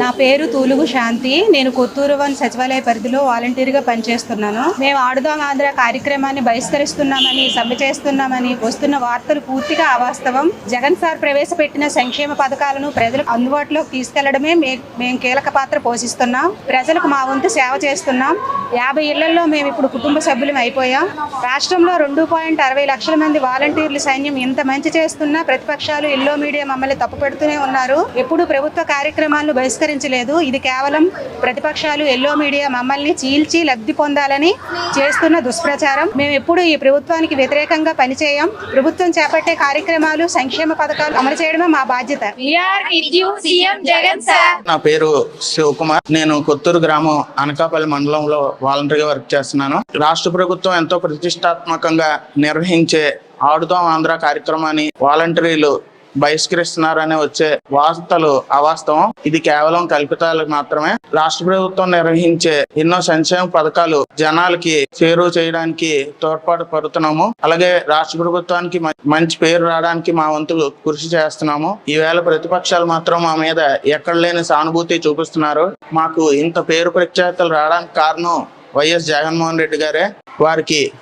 నా పేరు తూలుగు శాంతి. నేను కొత్తూరు వన్ సచివాలయ పరిధిలో వాలంటీర్గా పనిచేస్తున్నాను. మేము ఆడుదాం ఆంధ్ర కార్యక్రమాన్ని బహిష్కరిస్తున్నామని సమ్మె చేస్తున్నామని వస్తున్న వార్తలు పూర్తిగా అవాస్తవం. జగన్ సార్ ప్రవేశపెట్టిన సంక్షేమ పథకాలను ప్రజలకు అందుబాటులోకి తీసుకెళ్ళడమే మేము కీలక పాత్ర పోషిస్తున్నాం. ప్రజలకు మా వంతు సేవ చేస్తున్నాం. యాభై ఇళ్ళలో మేము ఇప్పుడు కుటుంబ సభ్యులం అయిపోయాం. రాష్ట్రంలో రెండు పాయింట్ అరవై లక్షల మంది వాలంటీర్లు సైన్యం ఇంత మంచి చేస్తున్నా ప్రతిపక్షాలు ఇల్లో మీడియా మమ్మల్ని తప్పుపెడుతూనే ఉన్నారు. ఎప్పుడు ప్రభుత్వ కార్యక్రమాలను బహిష్కరించలేదు ఇది కేవలం ప్రతిపక్షాలు ఎల్లో మీడియా మమ్మల్ని చీల్చి లబ్ధి పొందాలని చేస్తున్న దుష్ప్రచారం. మేము ఎప్పుడు ఈ ప్రభుత్వానికి వ్యతిరేకంగా పనిచేయం. ప్రభుత్వం చేపట్టే కార్యక్రమాలు సంక్షేమ పథకాలు అమలు చేయడమే మా బాధ్యత. We are with you CM Jagan sir. నా పేరు శివకుమార్. నేను కొత్తూరు గ్రామం అనకాపల్లి మండలంలో వాలంటరీగా వర్క్ చేస్తున్నాను. రాష్ట్ర ప్రభుత్వం ఎంతో ప్రతిష్టాత్మకంగా నిర్వహించే ఆడుదాం ఆంధ్ర కార్యక్రమాన్ని వాలంటీర్లు బహిష్కరిస్తున్నారని వచ్చే వార్తలు అవాస్తవం. ఇది కేవలం కల్పితాలు మాత్రమే. రాష్ట్ర ప్రభుత్వం నిర్వహించే ఎన్నో సంక్షేమ పథకాలు జనాలకి చేరువ చేయడానికి తోడ్పాటు పడుతున్నాము. అలాగే రాష్ట్ర ప్రభుత్వానికి మంచి పేరు రావడానికి మా వంతు కృషి చేస్తున్నాము. ఈవేళ ప్రతిపక్షాలు మాత్రం మా మీద ఎక్కడ లేని సానుభూతి చూపిస్తున్నారు. మాకు ఇంత పేరు ప్రఖ్యాతలు రావడానికి కారణం వైఎస్ జగన్మోహన్ రెడ్డి గారే. వారికి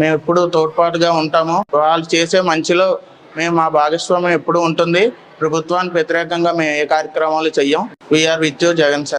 మేము ఎప్పుడు తోడ్పాటుగా ఉంటాము. వాళ్ళు చేసే మంచిలో మేము మా భాగస్వామ్యం ఎప్పుడు ఉంటుంది. ప్రభుత్వానికి వ్యతిరేకంగా మేము ఏ కార్యక్రమాలు చెయ్యం. We are with Jagan sir